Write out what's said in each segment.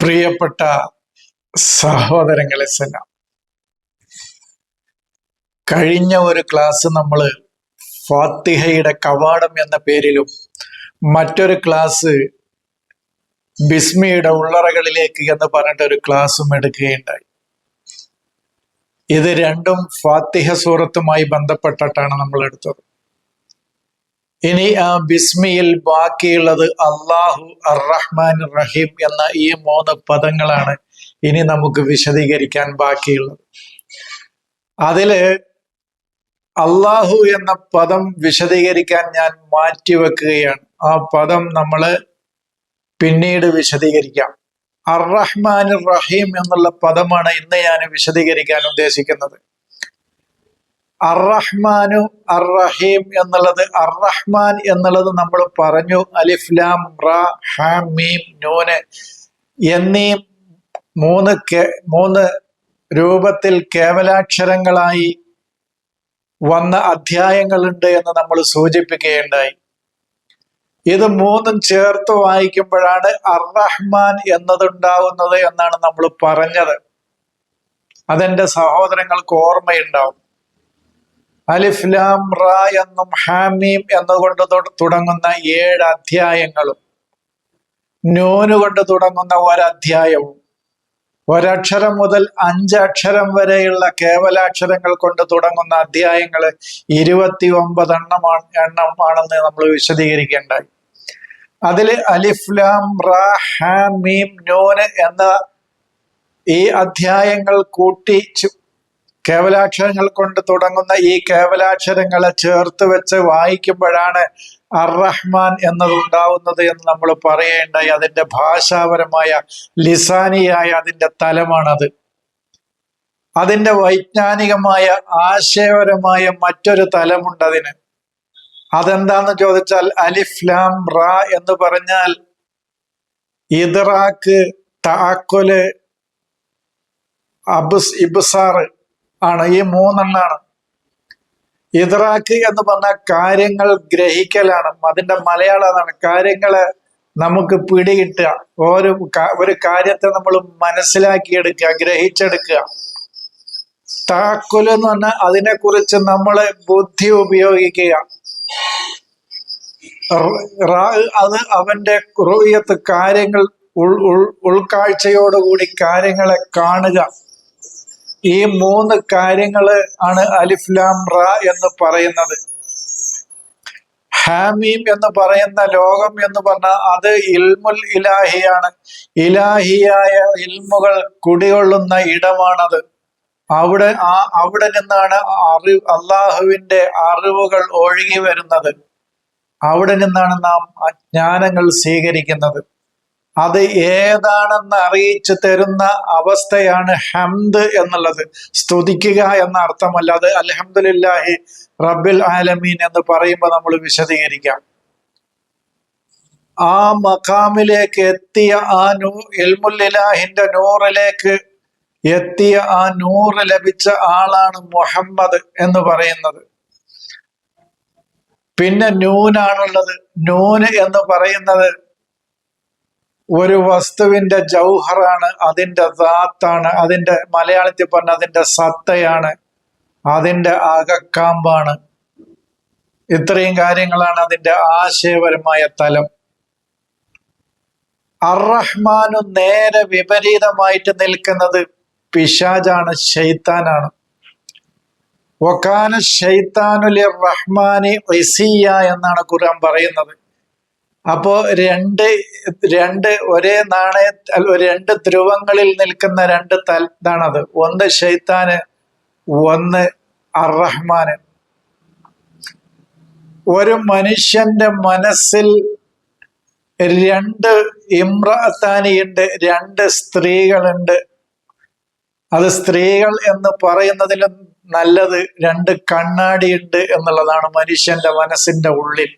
പ്രിയപ്പെട്ട സഹോദരങ്ങളെ സലാം. കഴിഞ്ഞ ഒരു ക്ലാസ് നമ്മൾ ഫാത്തിഹയുടെ കവാടം എന്ന പേരിലും മറ്റൊരു ക്ലാസ് ബിസ്മിയുടെ ഉള്ളറകളിലേക്ക് എന്ന് പറഞ്ഞിട്ട് ഒരു ക്ലാസ്സും എടുക്കുകയുണ്ടായി. ഇത് രണ്ടും ഫാത്തിഹ സൂറത്തുമായി ബന്ധപ്പെട്ടിട്ടാണ് നമ്മൾ എടുത്തത് ഇനി ആ ബിസ്മിയിൽ ബാക്കിയുള്ളത് അള്ളാഹു അറഹ്മാൻ റഹീം എന്ന ഈ മൂന്ന് പദങ്ങളാണ് ഇനി നമുക്ക് വിശദീകരിക്കാൻ ബാക്കിയുള്ളത്. അതിൽ അള്ളാഹു എന്ന പദം വിശദീകരിക്കാൻ ഞാൻ മാറ്റിവെക്കുകയാണ്. ആ പദം നമ്മൾ പിന്നീട് വിശദീകരിക്കാം. അറഹ്മാൻ റഹീം എന്നുള്ള പദമാണ് ഇന്ന് ഞാൻ വിശദീകരിക്കാൻ ഉദ്ദേശിക്കുന്നത്. അറഹ്മാനു അറഹീം എന്നുള്ളത് അറഹ്മാൻ എന്നുള്ളത് നമ്മൾ പറഞ്ഞു. അലിഫ് ലാം റാ ഹാം മീം നൂന് എന്നീ മൂന്ന് മൂന്ന് രൂപത്തിൽ കേവലാക്ഷരങ്ങളായി വന്ന അധ്യായങ്ങളുണ്ട് എന്ന് നമ്മൾ സൂചിപ്പിക്കുകയുണ്ടായി. ഇത് മൂന്നും ചേർത്ത് വായിക്കുമ്പോഴാണ് അർറഹ്മാൻ എന്നതുണ്ടാവുന്നത് എന്നാണ് നമ്മൾ പറഞ്ഞത്. അതെന്റെ സഹോദരങ്ങൾക്ക് ഓർമ്മയുണ്ടാവും. അലിഫ്ലാം റാ എന്നും ഹാമീം എന്നുകൊണ്ട് തുടങ്ങുന്ന ഏഴ് അധ്യായങ്ങളും നൂനുകൊണ്ട് തുടങ്ങുന്ന ഒരധ്യായവും ഒരക്ഷരം മുതൽ അഞ്ചക്ഷരം വരെയുള്ള കേവലാക്ഷരങ്ങൾ കൊണ്ട് തുടങ്ങുന്ന അധ്യായങ്ങൾ ഇരുപത്തി ഒമ്പത് എണ്ണമാണ് എണ്ണമാണെന്ന് നമ്മൾ വിശദീകരിക്കേണ്ടായി. അതിൽ അലിഫ്ലാം റാ ഹാമീം നൂന് എന്ന ഈ അധ്യായങ്ങൾ കൂട്ടി കേവലാക്ഷരങ്ങൾ കൊണ്ട് തുടങ്ങുന്ന ഈ കേവലാക്ഷരങ്ങളെ ചേർത്ത് വെച്ച് വായിക്കുമ്പോഴാണ് അർറഹ്മാൻ എന്നതുണ്ടാവുന്നത് എന്ന് നമ്മൾ പറയേണ്ടായി അതിന്റെ ഭാഷാപരമായ ലിസാനിയായ അതിന്റെ തലമാണത്. അതിന്റെ വൈജ്ഞാനികമായ ആശയപരമായ മറ്റൊരു തലമുണ്ട് അതിന്. അതെന്താന്ന് ചോദിച്ചാൽ അലിഫ് ലാം റ എന്ന് പറഞ്ഞാൽ ഇദ്റാക്ക് താക്കൊൽ അബ്സ് ഇബ്സാറ് ആണ് ഈ മൂന്നെണ്ണാണ്. ഇതറാക്ക് എന്ന് പറഞ്ഞ കാര്യങ്ങൾ ഗ്രഹിക്കലാണ്. അതിന്റെ മലയാളം അതാണ് കാര്യങ്ങൾ നമുക്ക് പിടികിട്ടുക. ഓരോ ഒരു കാര്യത്തെ നമ്മൾ മനസ്സിലാക്കിയെടുക്കുക ഗ്രഹിച്ചെടുക്കുക. താക്കുൽ എന്ന് പറഞ്ഞാൽ അതിനെക്കുറിച്ച് നമ്മൾ ബുദ്ധി ഉപയോഗിക്കുക. അത് അവന്റെ കുറവിയത്ത് കാര്യങ്ങൾ ഉൾ ഉൾ ഉൾക്കാഴ്ചയോടുകൂടി കാര്യങ്ങളെ കാണുക. ഈ മൂന്ന് കാര്യങ്ങൾ ആണ് അലിഫ്ലാം റ എന്ന് പറയുന്നത്. ഹാമീം എന്ന് പറയുന്ന ലോകം എന്ന് പറഞ്ഞാൽ അത് ഇൽമുൽ ഇലാഹിയാണ്. ഇലാഹിയായ ഇൽമുകൾ കുടികൊള്ളുന്ന ഇടമാണത്. അവിടെ ആ അവിടെ നിന്നാണ് അറിവ് അള്ളാഹുവിന്റെ അറിവുകൾ ഒഴുകി വരുന്നത്. അവിടെ നിന്നാണ് നാം ജ്ഞാനങ്ങൾ സ്വീകരിക്കുന്നത്. അത് ഏതാണെന്ന് അറിയിച്ചു തരുന്ന അവസ്ഥയാണ് ഹംദ് എന്നുള്ളത്. സ്തുതിക്കുക എന്ന അർത്ഥമല്ല അത്. അലഹമുല്ലാഹി റബ്ബിൽ ആലമീൻ എന്ന് പറയുമ്പോൾ നമ്മൾ വിശദീകരിക്കാം. ആ മഖാമിലേക്ക് എത്തിയ ആ നൂ എൽമുല്ലാഹിന്റെ നൂറിലേക്ക് എത്തിയ ആ നൂറ് ലഭിച്ച ആളാണ് മുഹമ്മദ് എന്ന് പറയുന്നത്. പിന്നെ നൂനാണുള്ളത്. നൂന് എന്ന് പറയുന്നത് ഒരു വസ്തുവിന്റെ ജൗഹറാണ് അതിന്റെ ദാത്താണ് അതിന്റെ മലയാളത്തിൽ പറഞ്ഞ അതിന്റെ സത്തയാണ് അതിന്റെ അകക്കാമ്പാണ്. ഇത്രയും കാര്യങ്ങളാണ് അതിന്റെ ആശയപരമായ തലം. അറഹ്മാനു നേരെ വിപരീതമായിട്ട് നിൽക്കുന്നത് പിശാജാണ് ഷെയ്ത്താനാണ് ഒക്കാന ഷെയ്ത്താനുലി റഹ്മാനി എന്നാണ് ഖുർആൻ പറയുന്നത്. അപ്പോ രണ്ട് രണ്ട് ഒരേ നാണയ രണ്ട് ധ്രുവങ്ങളിൽ നിൽക്കുന്ന രണ്ട് തൽ ഇതാണത്. ഒന്ന് ഷെയ്ത്താന് ഒന്ന് അറഹ്മാന് ഒരു മനുഷ്യന്റെ മനസ്സിൽ രണ്ട് ഇമ്രത്താനിയുണ്ട് രണ്ട് സ്ത്രീകളുണ്ട്. അത് സ്ത്രീകൾ എന്ന് പറയുന്നതിലും നല്ലത് രണ്ട് കണ്ണാടിയുണ്ട് എന്നുള്ളതാണ് മനുഷ്യന്റെ മനസ്സിന്റെ ഉള്ളിൽ.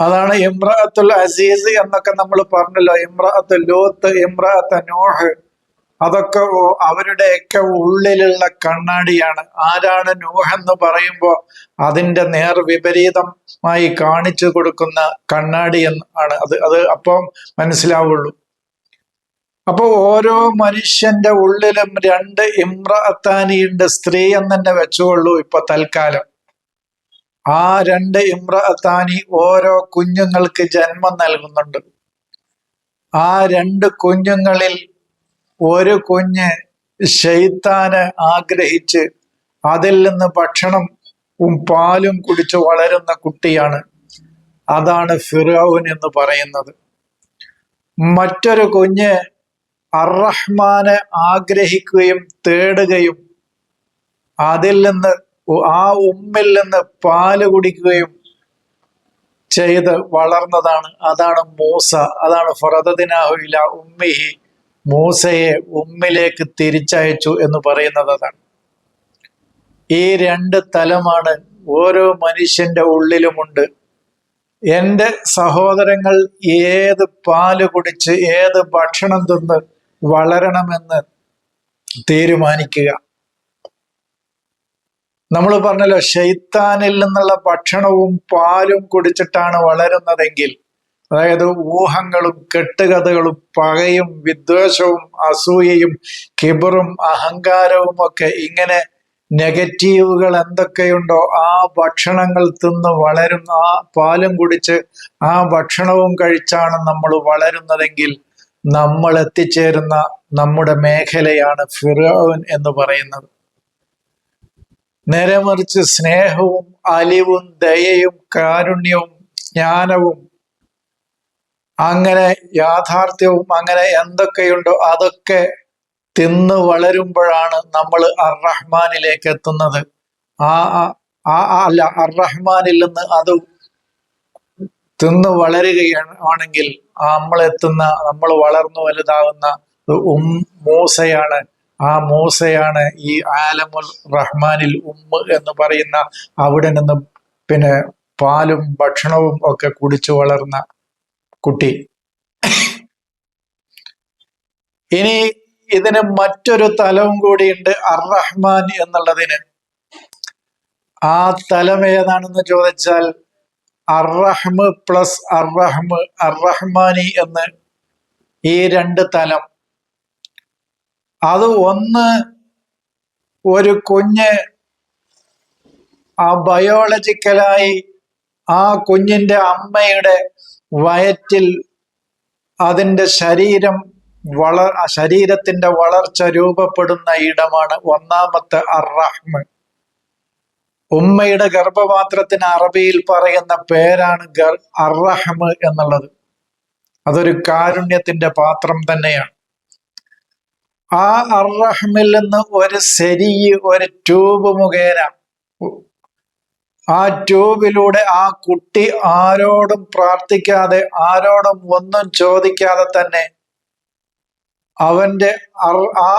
അതാണ് ഇമ്രാത്തുൽ അസീസ് എന്നൊക്കെ നമ്മൾ പറഞ്ഞല്ലോ. ഇമ്രാത്ത് ലോത്ത് ഇമ്രാത്ത് നോഹ്. അതൊക്കെ അവരുടെയൊക്കെ ഉള്ളിലുള്ള കണ്ണാടിയാണ്. ആരാണ് നൂഹ് എന്ന് പറയുമ്പോൾ അതിന്റെ നേർ വിപരീതമായി കാണിച്ചു കൊടുക്കുന്ന കണ്ണാടി എന്ന് ആണ്. അത് അത് അപ്പം മനസ്സിലാവുള്ളൂ. അപ്പൊ ഓരോ മനുഷ്യന്റെ ഉള്ളിലും രണ്ട് ഇമ്രഅത്താനിയുണ്ട് സ്ത്രീ എന്ന് തന്നെ വെച്ചുകൊള്ളൂ ഇപ്പൊ തൽക്കാലം. ആ രണ്ട് ഇമ്രഅത്താനി ഓരോ കുഞ്ഞുങ്ങൾക്ക് ജന്മം നൽകുന്നുണ്ട്. ആ രണ്ട് കുഞ്ഞുങ്ങളിൽ ഒരു കുഞ്ഞ് ഷെയ്ത്താന് ആഗ്രഹിച്ച് അതിൽ നിന്ന് ഭക്ഷണം പാലും കുടിച്ച് വളരുന്ന കുട്ടിയാണ്. അതാണ് ഫിറോൻ എന്ന് പറയുന്നത്. മറ്റൊരു കുഞ്ഞ് അറഹ്മാനെ ആഗ്രഹിക്കുകയും തേടുകയും അതിൽ നിന്ന് ആ ഉമ്മിൽ നിന്ന് പാൽ കുടിക്കുകയും ചെയ്ത് വളർന്നതാണ്. അതാണ് മൂസ. അതാണ് ഫറദിനാഹുല ഉമ്മിഹി മൂസയെ ഉമ്മിലേക്ക് തിരിച്ചയച്ചു എന്ന് പറയുന്നത് അതാണ്. ഈ രണ്ട് തലമാണ് ഓരോ മനുഷ്യന്റെ ഉള്ളിലുമുണ്ട്. എന്റെ സഹോദരങ്ങൾ ഏത് പാൽ കുടിച്ച് ഏത് ഭക്ഷണം തിന്ന് വളരണമെന്ന് തീരുമാനിക്കുക. നമ്മൾ പറഞ്ഞല്ലോ ഷെയ്ത്താനിൽ നിന്നുള്ള ഭക്ഷണവും പാലും കുടിച്ചിട്ടാണ് വളരുന്നതെങ്കിൽ അതായത് ഊഹങ്ങളും കെട്ടുകഥകളും പകയും വിദ്വേഷവും അസൂയയും കിബറും അഹങ്കാരവും ഒക്കെ ഇങ്ങനെ നെഗറ്റീവുകൾ എന്തൊക്കെയുണ്ടോ ആ ഭക്ഷണങ്ങൾ തിന്ന് വളരും ആ പാലും കുടിച്ച് ആ ഭക്ഷണവും കഴിച്ചാണ് നമ്മൾ വളരുന്നതെങ്കിൽ നമ്മൾ എത്തിച്ചേരുന്ന നമ്മുടെ മേഖലയാണ് ഫിറോൻ എന്ന് പറയുന്നത്. നേരെ മറിച്ച് സ്നേഹവും അലിവും ദയയും കാരുണ്യവും ജ്ഞാനവും അങ്ങനെ യാഥാർത്ഥ്യവും അങ്ങനെ എന്തൊക്കെയുണ്ടോ അതൊക്കെ തിന്ന് വളരുമ്പോഴാണ് നമ്മൾ അർറഹ്മാനിലേക്ക് എത്തുന്നത്. ആ ആ അല്ല അർറഹ്മാനിൽ നിന്ന് അത് തിന്ന് വളരുകയാണ് ആണെങ്കിൽ നമ്മൾ എത്തുന്ന നമ്മൾ വളർന്നു വലുതാകുന്ന ഉം മൂസയാണ് ആ മൂസയാണ് ഈ ആലമുൽ റഹ്മാനിൽ ഉമ്മ എന്ന് പറയുന്ന അവിടെ നിന്നും പിന്നെ പാലും ഭക്ഷണവും ഒക്കെ കുടിച്ചു വളർന്ന കുട്ടി. ഇനി ഇതിന് മറ്റൊരു തലവും കൂടിയുണ്ട് അർ അർറഹ്മാൻ എന്നുള്ളതിന്. ആ തലം ഏതാണെന്ന് ചോദിച്ചാൽ അർറഹ്മ് പ്ലസ് അർറഹ്മ് അർറഹ്മാനി എന്ന് ഈ രണ്ട് തലം അത് ഒന്ന് ഒരു കുഞ്ഞ് ആ ബയോളജിക്കലായി ആ കുഞ്ഞിന്റെ അമ്മയുടെ വയറ്റിൽ അതിന്റെ ശരീരം വള ശരീരത്തിന്റെ വളർച്ച രൂപപ്പെടുന്ന ഇടമാണ് ഒന്നാമത്തെ അറഹ്മ് ഉമ്മയുടെ ഗർഭപാത്രത്തിന് അറബിയിൽ പറയുന്ന പേരാണ് ഗർ അറഹ്മ് എന്നുള്ളത്. അതൊരു കാരുണ്യത്തിന്റെ പാത്രം തന്നെയാണ്. ആ അറഹ്മിൽ നിന്ന് ഒരു ശരി ഒരു ട്യൂബ് മുഖേന. ആ ട്യൂബിലൂടെ ആ കുട്ടി ആരോടും പ്രാർത്ഥിക്കാതെ ആരോടും ഒന്നും ചോദിക്കാതെ തന്നെ അവന്റെ ആ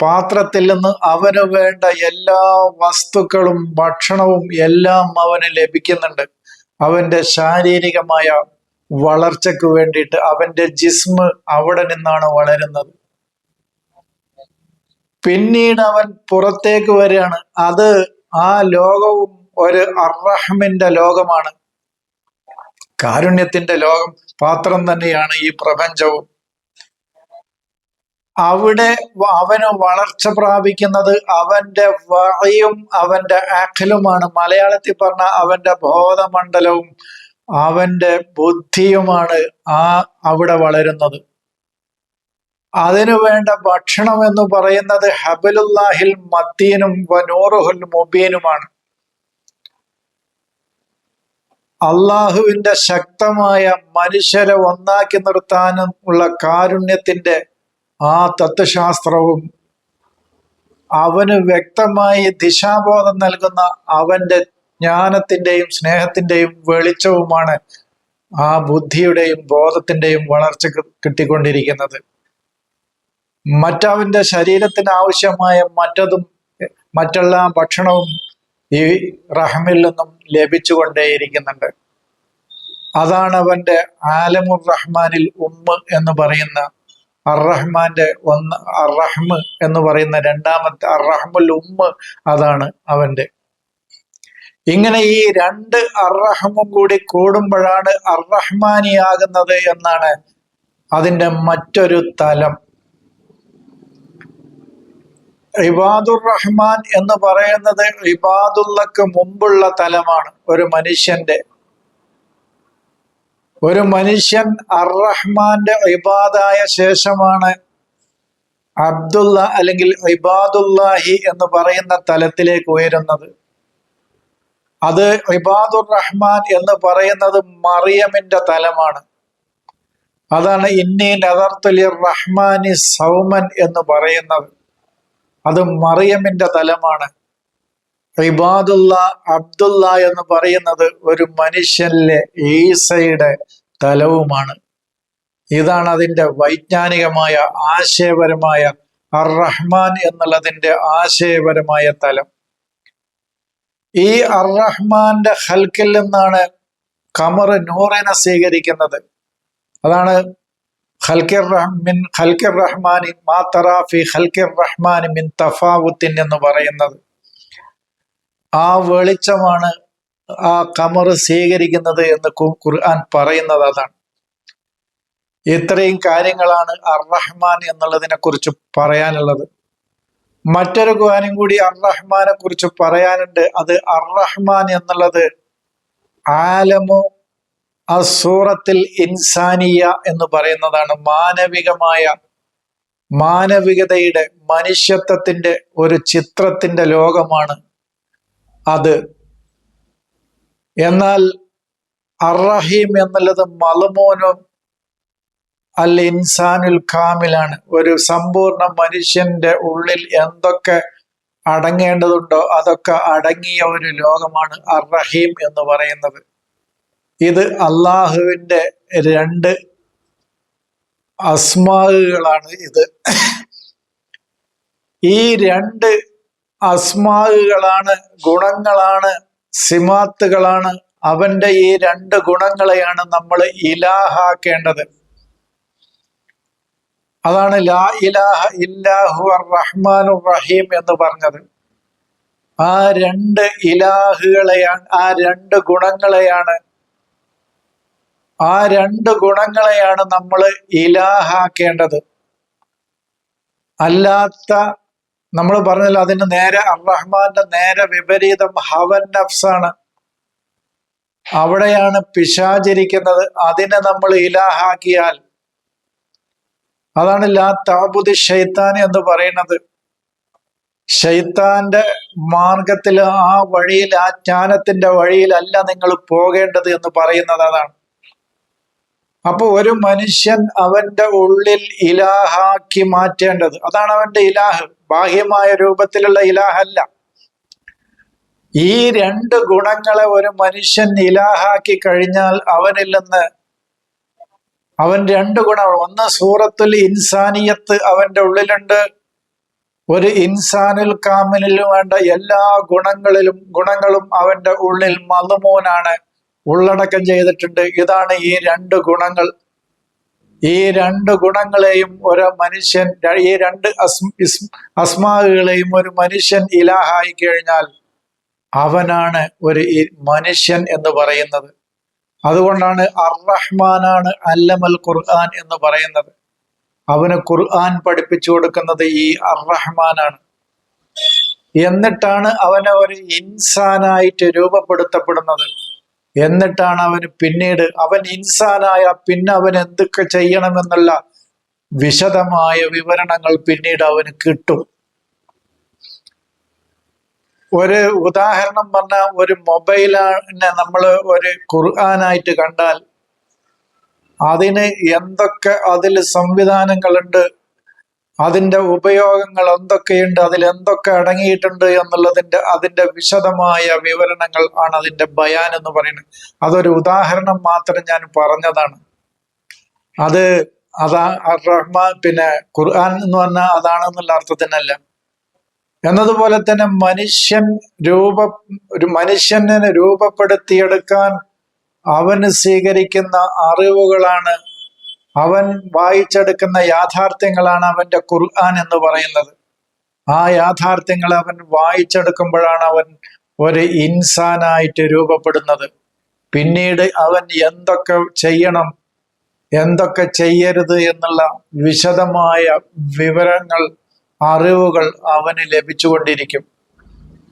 പാത്രത്തിൽ നിന്ന് അവന് വേണ്ട എല്ലാ വസ്തുക്കളും ഭക്ഷണവും എല്ലാം അവന് ലഭിക്കുന്നുണ്ട്. അവന്റെ ശാരീരികമായ വളർച്ചയ്ക്ക് വേണ്ടിയിട്ട് അവന്റെ ജിസ്മ് അവിടെ നിന്നാണ് വളരുന്നത്. പിന്നീട് അവൻ പുറത്തേക്ക് വരികയാണ്. അത് ആ ലോകവും ഒരു അറഹമിന്റെ ലോകമാണ്. കാരുണ്യത്തിന്റെ ലോകം പാത്രം തന്നെയാണ് ഈ പ്രപഞ്ചവും. അവിടെ അവന് വളർച്ച പ്രാപിക്കുന്നത് അവന്റെ വഴയും അവന്റെ ആഖലുമാണ് മലയാളത്തിൽ പറഞ്ഞ അവന്റെ ബോധമണ്ഡലവും അവന്റെ ബുദ്ധിയുമാണ് ആ അവിടെ വളരുന്നത്. അതിനു വേണ്ട ഭക്ഷണം എന്ന് പറയുന്നത് ഹബലുല്ലാഹിൽ മത്തീനും വനൂറുഹുൽ മുബീനുമാണ്. അള്ളാഹുവിന്റെ ശക്തമായ മനുഷ്യരെ ഒന്നാക്കി നിർത്താനും ഉള്ള കാരുണ്യത്തിന്റെ ആ തത്വശാസ്ത്രവും അവന് വ്യക്തമായി ദിശാബോധം നൽകുന്ന അവന്റെ ജ്ഞാനത്തിന്റെയും സ്നേഹത്തിന്റെയും വെളിച്ചവുമാണ് ആ ബുദ്ധിയുടെയും ബോധത്തിന്റെയും വളർച്ച കിട്ടിക്കൊണ്ടിരിക്കുന്നത്. മറ്റവന്റെ ശരീരത്തിന് ആവശ്യമായ മറ്റതും മറ്റെല്ലാ ഭക്ഷണവും ഈ റഹമിൽ നിന്നും ലഭിച്ചുകൊണ്ടേയിരിക്കുന്നുണ്ട്. അതാണ് അവന്റെ ആലമുർ റഹ്മാനിൽ ഉമ്മ് എന്ന് പറയുന്ന അറഹ്മാന്റെ ഒന്ന് അറഹ്മ് എന്ന് പറയുന്ന രണ്ടാമത്തെ അറഹ്മുൽ ഉമ്മ് അതാണ് അവന്റെ. ഇങ്ങനെ ഈ രണ്ട് അറഹമും കൂടി കൂടുമ്പോഴാണ് അറഹ്മാനിയാകുന്നത് എന്നാണ് അതിന്റെ മറ്റൊരു തലം. ഇബാദുർ റഹ്മാൻ എന്ന് പറയുന്നത് ഇബാദുള്ളക്ക് മുമ്പുള്ള തലമാണ്. ഒരു മനുഷ്യന്റെ ഒരു മനുഷ്യൻ അർ റഹ്മാന്റെ ഇബാദായ ശേഷമാണ് അബ്ദുള്ള അല്ലെങ്കിൽ ഇബാദുല്ലാഹി എന്ന് പറയുന്ന തലത്തിലേക്ക് ഉയരുന്നത്. അത് ഇബാദുർ റഹ്മാൻ എന്ന് പറയുന്നത് മറിയമിന്റെ തലമാണ്. അതാണ് ഇന്നി നദർത്തുലി റഹ്മാനി സൗമൻ എന്ന് പറയുന്നത്. അത് മറിയമിന്റെ തലമാണ്. ഇബാദുള്ള അബ്ദുള്ള എന്ന് പറയുന്നത് ഒരു മനുഷ്യനിലെ ഈസയുടെ തലവുമാണ്. ഇതാണ് അതിന്റെ വൈജ്ഞാനികമായ ആശയപരമായ അർറഹ്മാൻ എന്നുള്ളതിന്റെ ആശയപരമായ തലം. ഈ അർറഹ്മാന്റെ ഹൽക്കിൽ നിന്നാണ് കമർ നൂറിനെ സ്വീകരിക്കുന്നത്. അതാണ് ഖൽക്കിർ മിൻ ഖൽക്കിർ റഹ്മാനി മാ തറാഫി ഖൽക്കിർ റഹ്മാനി മിൻ തഫാവുത്തിൻ എന്ന് പറയുന്നത്. ആ വെളിച്ചമാണ് ആ കമർ സ്വീകരിക്കുന്നത് എന്ന് ഖുർആൻ പറയുന്നത് അതാണ്. ഇത്രയും കാര്യങ്ങളാണ് അർ റഹ്മാൻ എന്നുള്ളതിനെ കുറിച്ച് പറയാനുള്ളത്. മറ്റൊരു ഖുർആാനും കൂടി അർ റഹ്മാനെ കുറിച്ച് പറയാനുണ്ട്. അത് അർ റഹ്മാൻ എന്നുള്ളത് ആലമോ അസൂറത്തിൽ ഇൻസാനിയ എന്ന് പറയുന്നതാണ് മാനവികമായ മാനവികതയുടെ മനുഷ്യത്വത്തിന്റെ ഒരു ചിത്രത്തിന്റെ ലോകമാണ് അത്. എന്നാൽ അറഹീം എന്നുള്ളത് മലമോനും അൽ ഇൻസാനുൽ കാമിലാണ്. ഒരു സമ്പൂർണ മനുഷ്യന്റെ ഉള്ളിൽ എന്തൊക്കെ അടങ്ങേണ്ടതുണ്ടോ അതൊക്കെ അടങ്ങിയ ഒരു ലോകമാണ് അറഹീം എന്ന് പറയുന്നത്. ഇത് അള്ളാഹുവിന്റെ രണ്ട് അസ്മാകളാണ് ഇത്. ഈ രണ്ട് അസ്മാകളാണ് ഗുണങ്ങളാണ് സിമാത്തുകളാണ്. അവന്റെ ഈ രണ്ട് ഗുണങ്ങളെയാണ് നമ്മൾ ഇലാഹാക്കേണ്ടത്. അതാണ് ലാ ഇലാഹ ഇല്ലാഹു റഹ്മാനു റഹീം എന്ന് പറഞ്ഞത്. ആ രണ്ട് ഇലാഹുകളെയാണ് ആ രണ്ട് ഗുണങ്ങളെയാണ് ആ രണ്ട് ഗുണങ്ങളെയാണ് നമ്മൾ ഇലാഹാക്കേണ്ടത്. അല്ലാത്ത നമ്മൾ പറഞ്ഞല്ലോ അതിന് നേരെ അറഹ്മാന്റെ നേരെ വിപരീതം ഹവൻ നഫ്സാണ്. അവിടെയാണ് പിശാചരിക്കുന്നത്. അതിനെ നമ്മൾ ഇലാഹാക്കിയാൽ. അതാണ് ലാ താബുദി ഷെയ്ത്താൻ എന്ന് പറയുന്നത്. ഷെയ്ത്താന്റെ മാർഗത്തിൽ ആ വഴിയിൽ ആ ജ്ഞാനത്തിന്റെ വഴിയിലല്ല നിങ്ങൾ പോകേണ്ടത് എന്ന് പറയുന്നത് അതാണ്. അപ്പൊ ഒരു മനുഷ്യൻ അവന്റെ ഉള്ളിൽ ഇലാഹാക്കി മാറ്റേണ്ടത്. അതാണ് അവന്റെ ഇലാഹ്. ബാഹ്യമായ രൂപത്തിലുള്ള ഇലാഹല്ല. ഈ രണ്ട് ഗുണങ്ങളെ ഒരു മനുഷ്യൻ ഇലാഹാക്കി കഴിഞ്ഞാൽ അവനിൽ നിന്ന് അവൻ രണ്ട് ഗുണങ്ങൾ. ഒന്ന് സൂറത്തുൽ ഇൻസാനിയത്ത് അവന്റെ ഉള്ളിലുണ്ട്. ഒരു ഇൻസാനുൽ കാമിലും വേണ്ട എല്ലാ ഗുണങ്ങളിലും ഗുണങ്ങളും അവന്റെ ഉള്ളിൽ മതുമോനാണ് ഉള്ളടക്കം ചെയ്തിട്ടുണ്ട്. ഇതാണ് ഈ രണ്ട് ഗുണങ്ങൾ. ഈ രണ്ട് ഗുണങ്ങളെയും ഒരു മനുഷ്യൻ ഈ രണ്ട് അസ്മാകളെയും ഒരു മനുഷ്യൻ ഇലാഹായി കഴിഞ്ഞാൽ അവനാണ് ഒരു മനുഷ്യൻ എന്ന് പറയുന്നത്. അതുകൊണ്ടാണ് അർറഹ്മാനാണ് അല്ലമൽ ഖുർആൻ എന്ന് പറയുന്നത്. അവന് ഖുർആൻ പഠിപ്പിച്ചു കൊടുക്കുന്നത് ഈ അർറഹ്മാനാണ്. എന്നിട്ടാണ് അവനെ ഒരു ഇൻസാനായിട്ട് രൂപപ്പെടുത്തപ്പെടുന്നത്. എന്നിട്ടാണ് അവന് പിന്നീട് അവൻ ഇൻസാനായ പിന്നെ അവൻ എന്തൊക്കെ ചെയ്യണമെന്നുള്ള വിശദമായ വിവരണങ്ങൾ പിന്നീട് അവന് കിട്ടും. ഒരു ഉദാഹരണം പറഞ്ഞ ഒരു മൊബൈലിനെ നമ്മൾ ഒരു ഖുർആനായിട്ട് കണ്ടാൽ അതിന് എന്തൊക്കെ അതിൽ സംവിധാനങ്ങളുണ്ട് അതിന്റെ ഉപയോഗങ്ങൾ എന്തൊക്കെയുണ്ട് അതിൽ എന്തൊക്കെ അടങ്ങിയിട്ടുണ്ട് എന്നുള്ളതിന്റെ അതിന്റെ വിശദമായ വിവരണങ്ങൾ ആണ് അതിന്റെ ബയാൻ എന്ന് പറയുന്നത്. അതൊരു ഉദാഹരണം മാത്രം ഞാൻ പറഞ്ഞതാണ്. അത് അതാ റഹ്മാൻ പിന്നെ ഖുർആൻ എന്ന് പറഞ്ഞാൽ അതാണെന്നുള്ള അർത്ഥത്തിനല്ല. എന്നതുപോലെ തന്നെ മനുഷ്യൻ രൂപ ഒരു മനുഷ്യനെ രൂപപ്പെടുത്തിയെടുക്കാൻ അവന് സ്വീകരിക്കുന്ന അറിവുകളാണ് അവൻ വായിച്ചെടുക്കുന്ന യാഥാർത്ഥ്യങ്ങളാണ് അവന്റെ ഖുർആൻ എന്ന് പറയുന്നത്. ആ യാഥാർത്ഥ്യങ്ങൾ അവൻ വായിച്ചെടുക്കുമ്പോഴാണ് അവൻ ഒരു ഇൻസാനായിട്ട് രൂപപ്പെടുന്നത്. പിന്നീട് അവൻ എന്തൊക്കെ ചെയ്യണം എന്തൊക്കെ ചെയ്യരുത് എന്നുള്ള വിശദമായ വിവരങ്ങൾ അറിവുകൾ അവന് ലഭിച്ചുകൊണ്ടിരിക്കും.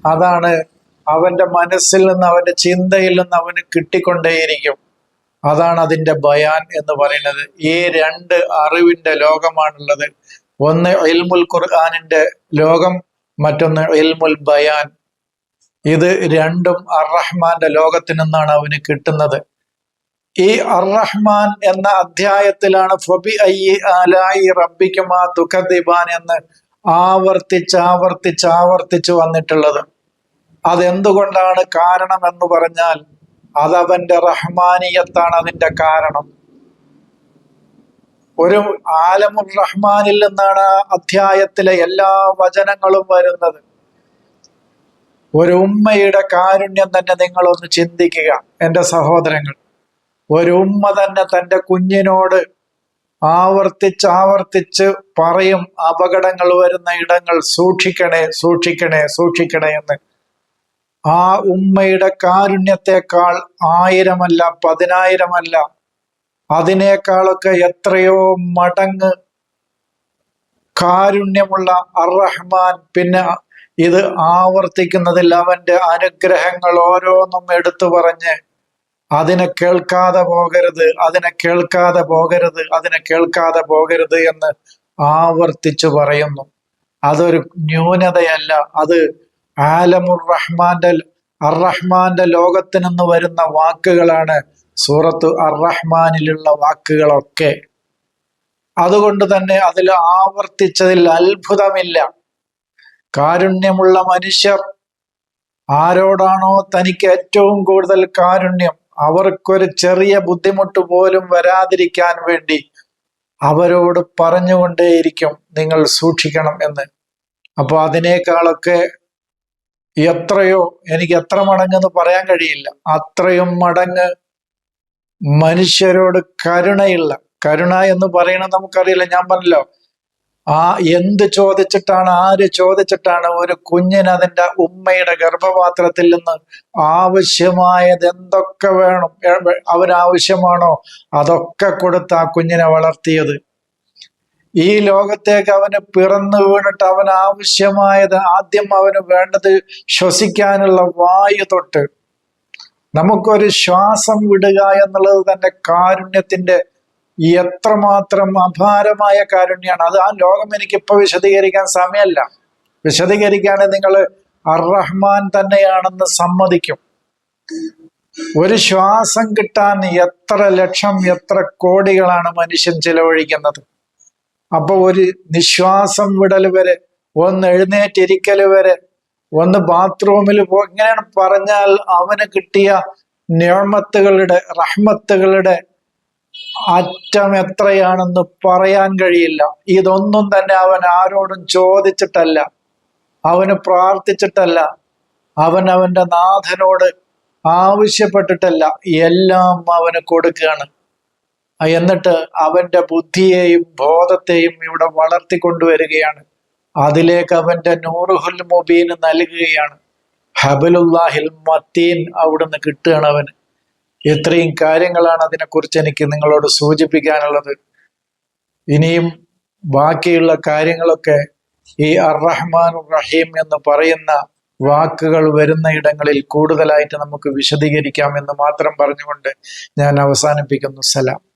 അതാണ് അവന്റെ മനസ്സിൽ നിന്ന് അവന്റെ ചിന്തയിൽ നിന്ന് അവന് കിട്ടിക്കൊണ്ടേയിരിക്കും. അതാണ് അതിന്റെ ബയാൻ എന്ന് പറയുന്നത്. ഈ രണ്ട് അറിവിന്റെ ലോകമാണുള്ളത്. ഒന്ന് ഇൽമുൽ ഖുർആാനിന്റെ ലോകം മറ്റൊന്ന് ഇൽമുൽ ബയാൻ. ഇത് രണ്ടും അറഹ്മാന്റെ ലോകത്തിൽ നിന്നാണ് അവന് കിട്ടുന്നത്. ഈ അറഹ്മാൻ എന്ന അധ്യായത്തിലാണ് ഫബി അയ്യി അലായി റബ്ബിക്കുമാ ദുഃഖദിബാൻ എന്ന് ആവർത്തിച്ച് ആവർത്തിച്ച് ആവർത്തിച്ച് വന്നിട്ടുള്ളത്. അതെന്തുകൊണ്ടാണ് കാരണം എന്ന് പറഞ്ഞാൽ അതവന്റെ റഹ്മാനിയത്താണ് അതിന്റെ കാരണം. ഒരു ആലമുർ റഹ്മാനിൽ നിന്നാണ് അധ്യായത്തിലെ എല്ലാ വചനങ്ങളും വരുന്നത്. ഒരു ഉമ്മയുടെ കാരുണ്യം തന്നെ നിങ്ങളൊന്ന് ചിന്തിക്കുക എന്റെ സഹോദരങ്ങൾ. ഒരു ഉമ്മ തന്നെ തന്റെ കുഞ്ഞിനോട് ആവർത്തിച്ച് ആവർത്തിച്ച് പറയും അപകടങ്ങൾ വരുന്ന ഇടങ്ങൾ സൂക്ഷിക്കണേ സൂക്ഷിക്കണേ സൂക്ഷിക്കണേ എന്ന്. ആ ഉമ്മയുടെ കാരുണ്യത്തെക്കാൾ ആയിരമല്ല പതിനായിരമല്ല. അതിനേക്കാളൊക്കെ എത്രയോ മടങ്ങ് കാരുണ്യമുള്ള അറഹ്മാൻ പിന്നെ ഇത് ആവർത്തിക്കുന്നതിൽ അവന്റെ അനുഗ്രഹങ്ങൾ ഓരോന്നും എടുത്തു പറഞ്ഞ് അതിനെ കേൾക്കാതെ പോകരുത് അതിനെ കേൾക്കാതെ പോകരുത് അതിനെ കേൾക്കാതെ പോകരുത് എന്ന് ആവർത്തിച്ചു പറയുന്നു. അതൊരു ന്യൂനതയല്ല അത് ആലമുർ റഹ്മാന്റെ അർ റഹ്മാന്റെ ലോകത്ത് നിന്ന് വരുന്ന വാക്കുകളാണ് സൂറത്ത് അർ റഹ്മാനിലുള്ള വാക്കുകളൊക്കെ. അതുകൊണ്ട് തന്നെ അതിൽ ആവർത്തിച്ചതിൽ അത്ഭുതമില്ല. കാരുണ്യമുള്ള മനുഷ്യർ ആരോടാണോ തനിക്ക് ഏറ്റവും കൂടുതൽ കാരുണ്യം? അവർക്കൊരു ചെറിയ ബുദ്ധിമുട്ട് പോലും വരാതിരിക്കാൻ വേണ്ടി അവരോട് പറഞ്ഞുകൊണ്ടേയിരിക്കും നിങ്ങൾ സൂക്ഷിക്കണം എന്ന്. അപ്പോൾ അതിനേക്കാളൊക്കെ എത്രയോ എനിക്ക് എത്ര മടങ്ങെന്ന് പറയാൻ കഴിയില്ല. അത്രയും മടങ്ങ് മനുഷ്യരോട് കരുണയില്ല. കരുണ എന്ന് പറയണത് നമുക്കറിയില്ല. ഞാൻ പറഞ്ഞല്ലോ ആ എന്ത് ചോദിച്ചിട്ടാണ് ആര് ചോദിച്ചിട്ടാണ് ഒരു കുഞ്ഞിന് അതിന്റെ ഉമ്മയുടെ ഗർഭപാത്രത്തിൽ നിന്ന് ആവശ്യമായത് എന്തൊക്കെ വേണം? അവനാവശ്യമാണോ അതൊക്കെ കൊടുത്ത് ആ കുഞ്ഞിനെ വളർത്തിയത്. ഈ ലോകത്തേക്ക് അവന് പിറന്നു വീണിട്ട് അവൻ ആവശ്യമായത് ആദ്യം അവന് വേണ്ടത് ശ്വസിക്കാനുള്ള വായു തൊട്ട്. നമുക്കൊരു ശ്വാസം വിടുക എന്നുള്ളത് തന്നെ കാരുണ്യത്തിന്റെ എത്രമാത്രം അപാരമായ കാരുണ്യാണ്. അത് ആ ലോകം എനിക്ക് ഇപ്പൊ വിശദീകരിക്കാൻ സമയമല്ല വിശദീകരിക്കാൻ നിങ്ങൾ അറഹ്മാൻ തന്നെയാണെന്ന് സമ്മതിക്കും. ഒരു ശ്വാസം കിട്ടാൻ എത്ര ലക്ഷം എത്ര കോടികളാണ് മനുഷ്യൻ ചിലവഴിക്കുന്നത്. അപ്പൊ ഒരു നിശ്വാസം വിടൽ വരെ ഒന്ന് എഴുന്നേറ്റിരിക്കൽ വരെ ഒന്ന് ബാത്റൂമിൽ പോ ഇങ്ങനെയാണ് പറഞ്ഞാൽ അവന് കിട്ടിയ നിയമത്തുകളുടെ റഹ്മത്തുകളുടെ അറ്റം എത്രയാണെന്ന് പറയാൻ കഴിയില്ല. ഇതൊന്നും തന്നെ അവൻ ആരോടും ചോദിച്ചിട്ടല്ല. അവന് പ്രാർത്ഥിച്ചിട്ടല്ല. അവൻ അവന്റെ നാഥനോട് ആവശ്യപ്പെട്ടിട്ടല്ല. എല്ലാം അവന് കൊടുക്കുകയാണ്. എന്നിട്ട് അവന്റെ ബുദ്ധിയെയും ബോധത്തെയും ഇവിടെ വളർത്തി വളർത്തിക്കൊണ്ടുവരികയാണ്. അതിലേക്ക് അവന്റെ നൂറുഹുൽ മുബീൻ നൽകുകയാണ്. ഹബലുല്ലാഹിൽ മത്തീൻ അവിടുന്ന് കിട്ടുകയാണ് അവന്. ഇത്രയും കാര്യങ്ങളാണ് അതിനെക്കുറിച്ച് എനിക്ക് നിങ്ങളോട് സൂചിപ്പിക്കാനുള്ളത്. ഇനിയും ബാക്കിയുള്ള കാര്യങ്ങളൊക്കെ ഈ അറഹ്മാൻ റഹീം എന്ന് പറയുന്ന വാക്കുകൾ വരുന്ന ഇടങ്ങളിൽ കൂടുതലായിട്ട് നമുക്ക് വിശദീകരിക്കാം എന്ന് മാത്രം പറഞ്ഞുകൊണ്ട് ഞാൻ അവസാനിപ്പിക്കുന്നു. സലാം.